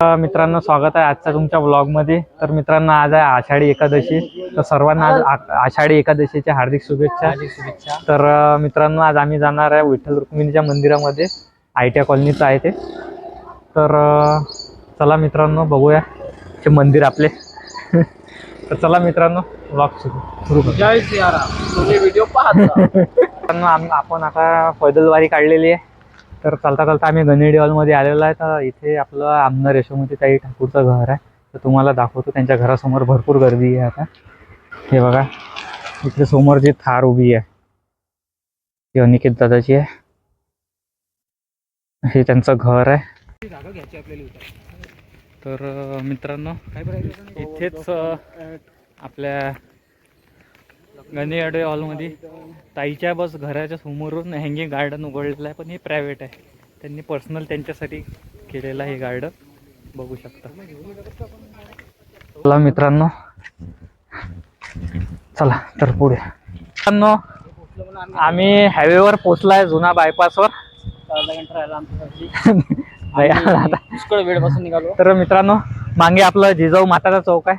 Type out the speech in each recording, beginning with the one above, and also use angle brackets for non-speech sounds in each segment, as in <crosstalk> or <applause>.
मित्रांनो स्वागत आहे आजच्या तुमच्या व्लॉगमध्ये तर मित्रांनो आज आहे आषाढी एकादशी. तर सर्वांना आज आषाढी एकादशीच्या हार्दिक शुभेच्छा. शुभेच्छा. तर मित्रांनो आज आम्ही जाणार आहे विठ्ठल रुक्मिणीच्या मंदिरामध्ये. आय टी आय कॉलनीचं आहे ते. तर चला मित्रांनो बघूया. ते मंदिर आपले. <laughs> तर चला मित्रांनो व्लॉग सुरू सुरू व्हिडिओ पाहता <laughs> आपण आता पैदलवारी काढलेली आहे. तर चालता चालता आम्ही गणेडी हॉलमध्ये आलेलो आहे. तर इथे आपलं आमदार यशोमती ताई ठाकूरचं घर आहे. तर तुम्हाला दाखवतो त्यांच्या घरासमोर भरपूर गर्दी आहे आता. हे बघा इकडे समोर जी थार उभी आहे ती अनिकेत दादाची आहे. हे त्यांचं घर आहे. तर मित्रांनो इथेच आपल्या गणेवाडे हॉलमध्ये. ताईच्या बस घराच्या समोरून हँगिंग गार्डन उघडलेलं आहे पण हे प्रायव्हेट आहे. त्यांनी पर्सनल त्यांच्यासाठी केलेलं आहे हे गार्डन बघू शकता. चला मित्रांनो. चला तर पुढे. मित्रांनो आम्ही हायवेवर पोचलाय जुना बायपासवर वेळपासून निघालो. तर मित्रांनो मागे आपलं जिजाऊ माताचा चौक आहे.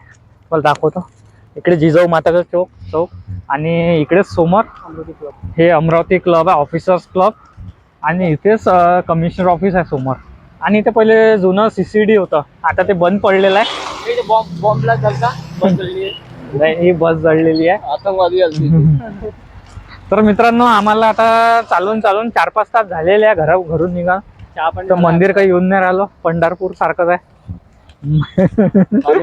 मला दाखवतो. इकडे जिजाऊ माताचा चौक चौक. आणि इकडेच समोर हे अमरावती क्लब आहे ऑफिसर्स क्लब आणि इथेच कमिशनर ऑफिस आहे समोर. आणि इथे पहिले जुनं सी सी डी होतं. आता ते बंद पडलेलं आहे. नाही, ही बस जळलेली आहे. आतंकवादी <laughs> तर मित्रांनो आम्हाला आता चालून चालून चार पाच तास झालेले आहे. घरा घरून निघा. चहा पण तर मंदिर काही येऊन नाही राहिलो. पंढरपूर सारखंच आहे.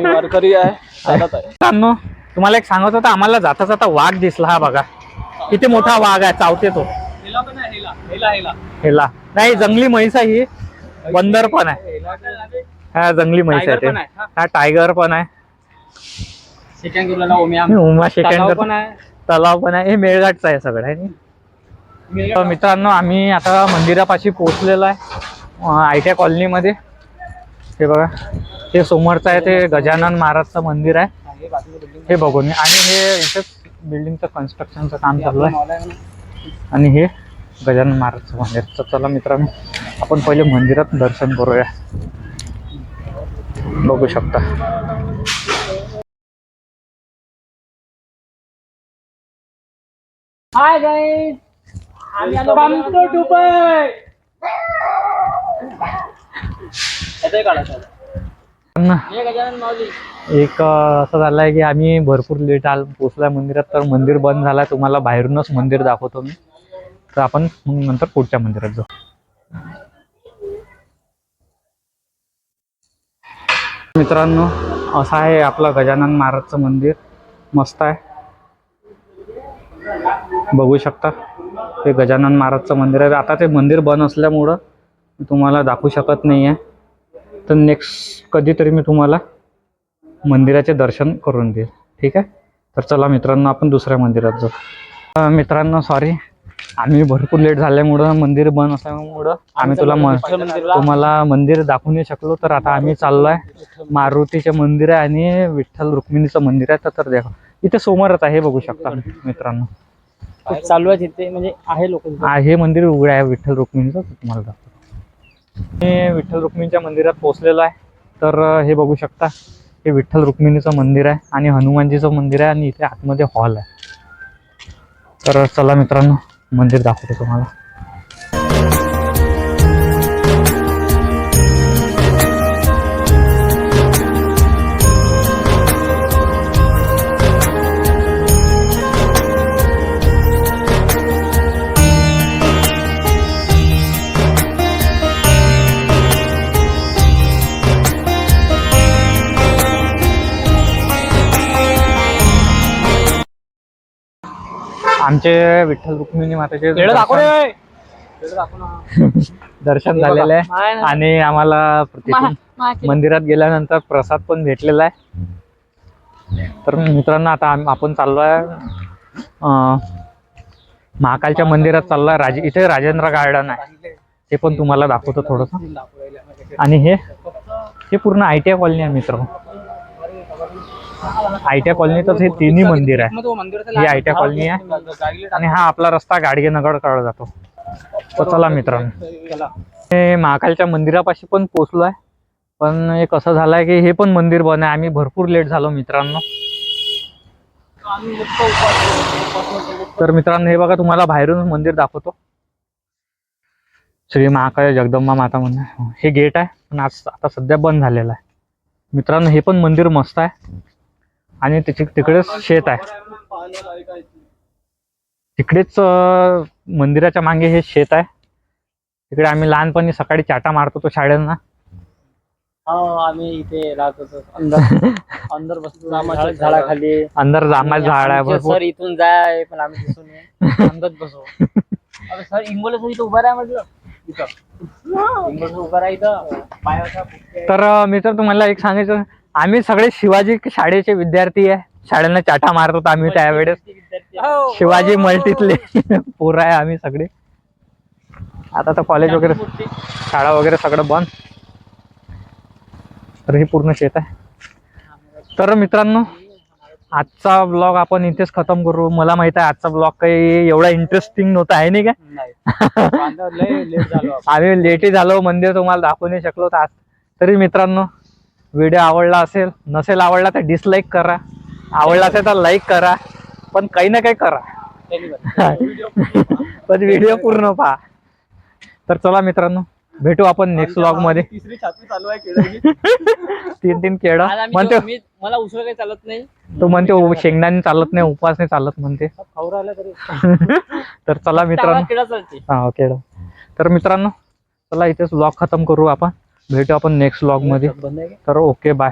वारकरी आहे. मित्रांनो तुम्हाला एक सांगत होतं आम्हाला जाता जाता वाघ दिसला हा बघा. किती मोठा वाघ आहे चावते तो. हेला पण आहे हेला. हेला हेला. हेला. नाही जंगली म्हैस आहे ही. बंदर पण आहे. हा जंगली म्हैस आहे ते. हा. टायगर पण आहे. उमा तलाव शेकंद पण आहे. तलाव पण आहे. हे मेळघाटचं आहे सगळं आहे मित्रांनो आम्ही आता मंदिरापाशी पोहोचलेलो आहे. आय टी आय कॉलनीमध्ये. हे बघा. हे समोरचं आहे ते गजानन महाराजचं मंदिर आहे. हे हे बघून. आणि हे इथेच बिल्डिंगचं कन्स्ट्रक्शनचं काम. चालू आहे. आणि हे गजानन महाराजचं मंदिर तर चला मित्रांनो आपण पहिले मंदिरात दर्शन करूया बघू शकता हाय गाईज आम्ही आलो बांबतो दुबई एक असं झालं आहे की आम्ही भरपूर लेट आल पोचलाय मंदिरात तर मंदिर बंद झालं आहे तुम्हाला बाहेरूनच मंदिर दाखवतो मी. तर आपण मग नंतर पुढच्या मंदिरात जाऊ. मित्रांनो असं आहे आपलं गजानन महाराजचं मंदिर. मस्त आहे. बघू शकता ते गजानन महाराजचं मंदिर आहे. आता ते मंदिर बंद असल्यामुळं तुम्हाला दाखवू शकत नाही आहे तर नेक्स्ट कधीतरी मी तुम्हाला मंदिराचे दर्शन करून देईल. ठीक आहे? तर चला मित्रांनो आपण दुसऱ्या मंदिरात जाऊ. मित्रांनो सॉरी आम्ही भरपूर लेट झाल्यामुळं मंदिर बंद असल्यामुळं आम्ही तुला तुम्हाला मंदिर दाखवू नाही शकलो तर आता आम्ही चाललो आहे मारुतीचे मंदिर आहे आणि विठ्ठल रुक्मिणीचं मंदिर आहे तर- देखा. इथे समोरच आहे हे बघू शकता मित्रांनो. चालू आहे तिथे म्हणजे आहे लोक हा, हे मंदिर उघडे आहे विठ्ठल रुक्मिणीचं तुम्हाला दाखवतो. मी विठ्ठल रुक्मिणीच्या मंदिरात पोहोचलेलो आहे. तर हे बघू शकता हे विठ्ठल रुक्मिणीचं मंदिर आहे आणि हनुमानजीचं मंदिर आहे आणि इथे आतमध्ये हॉल आहे. तर चला मित्रांनो मंदिर दाखवतो तुम्हाला. आमचे विठ्ठल रुक्मिणी माताचे दर्शन- <laughs> दर्शन झालेलं आहे. नाही, नाही. आणि आम्हाला तिथून मंदिरात गेल्यानंतर प्रसाद पण भेटलेला आहे. तर मित्रांनो आता आम- आपण चाललो आहे अं, महाकालच्या मंदिरात चाललो आहे राजे इथे राजेंद्र गार्डन आहे. ते पण तुम्हाला दाखवतो थोडंसं. आणि हे हे पूर्ण आय टी आय कॉलनी आहे मित्र आय कॉलनीतच हे तिन्ही मंदिर आहे. ही आय कॉलनी आहे. आणि हा आपला रस्ता गाडगेनगरकडे जातो. तर चला मित्रांनो. हे महाकालच्या मंदिरापाशी पण पोचलो आहे. पण एक असं झालंय की हे पण मंदिर बन आहे. आम्ही भरपूर लेट झालो मित्रांनो. तर मित्रांनो हे बघा तुम्हाला बाहेरून मंदिर दाखवतो. श्री महाकाळ जगदंबा माता म्हणून. हे गेट आहे. पण आज आता सध्या बंद झालेलं आहे. मित्रांनो हे पण मंदिर मस्त आहे. आणि त्याची तिकडेच शेत आहे. ते. तिकडेच मंदिराच्या मागे हे शेत आहे. तिकडे आम्ही लहानपणी सकाळी चाटा मारत होतो शाळेंना. हो आम्ही इथे राहत होतो अंदर अंदर बसतो. झाडाखाली. अंदर जांभळा झाड आहे सर इथून जाय पण आम्ही दिसून. अंदर बसू. अरे सर इंगोले सर इथं उभा राहा म्हटलं. इथं. उभा राहा इथं. तर मी तर तुम्हाला एक सांगायचं. आम्ही सगळे शिवाजी शाळेचे विद्यार्थी आहे. शाळेला चाटा मारत होतो आम्ही त्यावेळेस. हो. शिवाजी मल्टीतले. पोरं आहे आम्ही सगळे. आता तर कॉलेज वगैरे. शाळा वगैरे सगळं बंद. तर हे पूर्ण शेत आहे. तर मित्रांनो आजचा ब्लॉग आपण इथेच खतम करू. मला माहीत आहे आजचा ब्लॉग काही एवढा इंटरेस्टिंग नव्हता आहे नाही का? नाही. बांधावर लय लेट झालो आपण. आम्ही लेटही झालो मंदिर तुम्हाला दाखवू नाही शकलो आज. तरी मित्रांनो व्हिडिओ आवडला असेल नसेल आवडला तर डिसलाईक करा. आवडला असेल तर लाईक करा. पण काही ना काही करा. पण व्हिडिओ पूर्ण पहा. तर चला मित्रांनो भेटू आपण नेक्स्ट व्लॉगमध्ये. तिसरी छापी चालू आहे केळी तीन तीन केळं म्हणते मला उसळ काही चालत नाही. तो म्हणते शेंगदाणे चालत नाही उपास नाही चालत म्हणते. तरी. चला मित्रांनो. हा केळं तर मित्रांनो चला इथेच ब्लॉग खतम करू आपण. भेटू आपण नेक्स्ट ब्लॉगमध्ये. तर ओके बाय